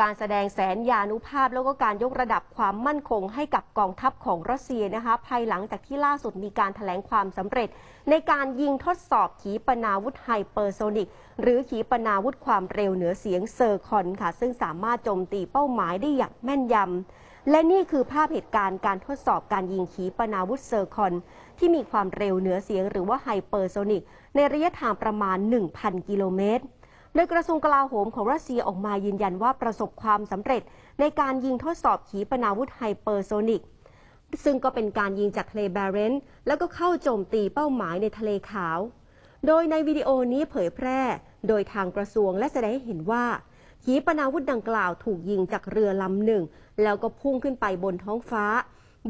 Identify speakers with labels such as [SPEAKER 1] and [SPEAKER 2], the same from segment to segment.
[SPEAKER 1] การแสดงแสนยานุภาพ แล้วก็การยกระดับความมั่นคงให้กับกองทัพของรัสเซียนะคะ ภายหลังจากที่ล่าสุดมีการถแถลงความสำเร็จ ในการยิงทดสอบขีปนาวุธไฮเปอร์โซนิกหรือขีปนาวุธความเร็วเหนือเสียงเซอร์คอนค่ะ ซึ่งสามารถโจมตีเป้าหมายได้อย่างแม่นยำและนี่คือภาพเหตุการณ์การทดสอบการยิงขีปนาวุธเซอร์คอนที่มีความเร็วเหนือเสียงหรือว่าไฮเปอร์โซนิกในระยะทางประมาณ 1,000 กิโลเมตร โดยกระทรวงกลาโหมของรัสเซียออกมายืนยันว่าประสบความสำเร็จในการยิงทดสอบขีปนาวุธไฮเปอร์โซนิก ซึ่งก็เป็นการยิงจากทะเลแบเรนต์แล้วก็เข้าโจมตีเป้าหมายในทะเลขาว โดยในวิดีโอนี้เผยแพร่ โดยทางกระทรวงและแสดงให้เห็นว่า ขีปนาวุธดังกล่าวถูกยิงจากเรือลำหนึ่ง แล้วก็พุ่งขึ้นไปบนท้องฟ้า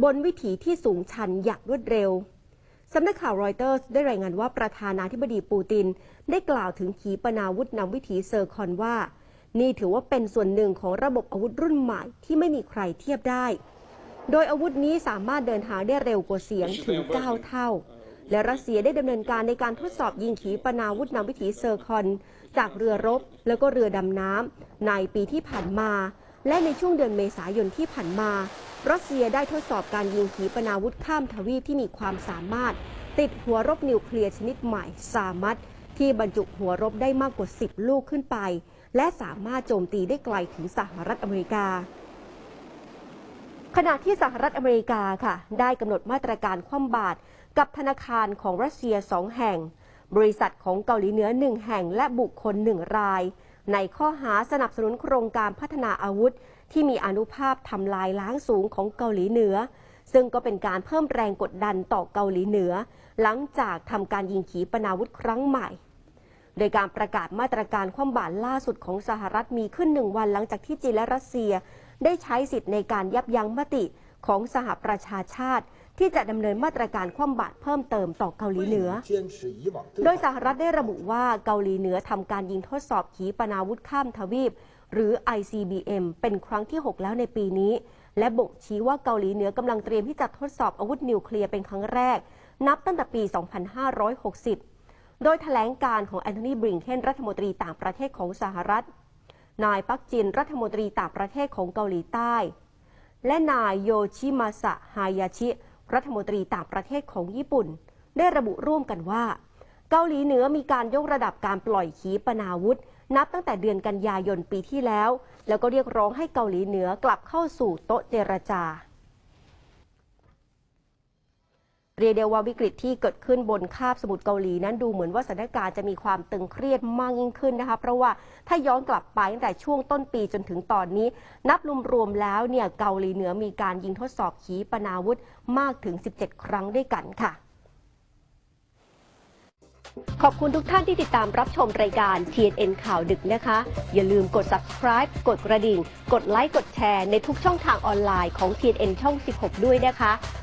[SPEAKER 1] บนวิถีที่สูงชันอย่างรวดเร็ว สำนักข่าวรอยเตอร์สได้รายงานว่าประธานาธิบดีปูติน ได้กล่าวถึงขีปนาวุธนำวิถีเซอร์คอนว่า นี่ถือว่าเป็นส่วนหนึ่งของระบบอาวุธรุ่นใหม่ที่ไม่มีใครเทียบได้ โดยอาวุธนี้สามารถเดินทางได้เร็วกว่าเสียงถึง 9 เท่า และรัสเซียได้ดำเนินการในการทดสอบยิงขีปนาวุธนำวิถีเซอร์คอน จากเรือรบ แล้วก็เรือดำน้ำในปีที่ผ่านมา และในช่วงเดือนเมษายนที่ผ่านมา รัสเซียได้ทดสอบการยิงขีปนาวุธข้ามทวีปที่มีความสามารถ ติดหัวรบนิวเคลียร์ชนิดใหม่สามัตที่บรรจุหัวรบได้มากกว่า 10 ลูกขึ้นไป และสามารถโจมตีได้ไกลถึงสหรัฐอเมริกา ขณะที่สหรัฐอเมริกาค่ะ ได้กำหนดมาตรการคว่ำบาตรกับธนาคารของรัสเซียสองแห่ง บริษัทของเกาหลีเหนือหนึ่งแห่งและบุคคลหนึ่งราย ในข้อหาสนับสนุนโครงการพัฒนาอาวุธ ที่มีอนุภาพทำลายล้างสูงของเกาหลีเหนือ ซึ่งก็เป็นการเพิ่มแรงกดดันต่อเกาหลีเหนือ หลังจากทำการยิงขีปนาวุธครั้งใหม่ โดยการประกาศมาตรการคว่ำบาตรล่าสุดของสหรัฐมีขึ้นหนึ่งวันหลังจากที่จีนและรัสเซีย ได้ใช้สิทธิ์ในการยับยั้งมติของสหประชาชาติ ที่จะดำเนินมาตรการคว่ำบาตรเพิ่มเติมต่อเกาหลีเหนือ โดยสหรัฐได้ระบุว่าเกาหลีเหนือทำการยิงทดสอบขีปนาวุธข้ามทวีป หรือ ICBM เป็นครั้งที่ 6 แล้วในปีนี้ และบ่งชี้ว่าเกาหลีเหนือกำลังเตรียมที่จะทดสอบอาวุธนิวเคลียร์เป็นครั้งแรก นับตั้งแต่ปี 2560 โดยแถลงการของแอนโทนีบริงเคนรัฐมนตรีต่างประเทศของสหรัฐ นายปักจินรัฐมนตรีต่างประเทศของเกาหลีใต้ และนายโยชิมาสะฮายาชิ รัฐมนตรีต่างประเทศของญี่ปุ่น ได้ระบุร่วมกันว่า เกาหลีเหนือมีการยกระดับการปล่อยขีปนาวุธ นับตั้งแต่เดือนกันยายนปีที่แล้ว แล้วก็เรียกร้องให้เกาหลีเหนือกลับเข้าสู่โต๊ะเจรจา เรียกได้ว่าวิกฤตที่เกิดขึ้นบนคาบสมุทรเกาหลีนั้นดูเหมือนว่าสถานการณ์จะมีความตึงเครียดมากยิ่งขึ้นนะคะ เพราะว่าถ้าย้อนกลับไปตั้งแต่ช่วงต้นปีจนถึงตอนนี้ นับรวมๆแล้วเนี่ยเกาหลีเหนือมีการยิงทดสอบขีปนาวุธมากถึง 17 ครั้งด้วยกันค่ะ ขอบคุณทุกท่านที่ติดตามรับชมรายการ TNN ข่าวดึกนะคะ อย่าลืมกด subscribe กดกระดิ่ง กดไลค์กดแชร์ในทุกช่องทางออนไลน์ของ TNN ช่อง 16 ด้วยนะคะ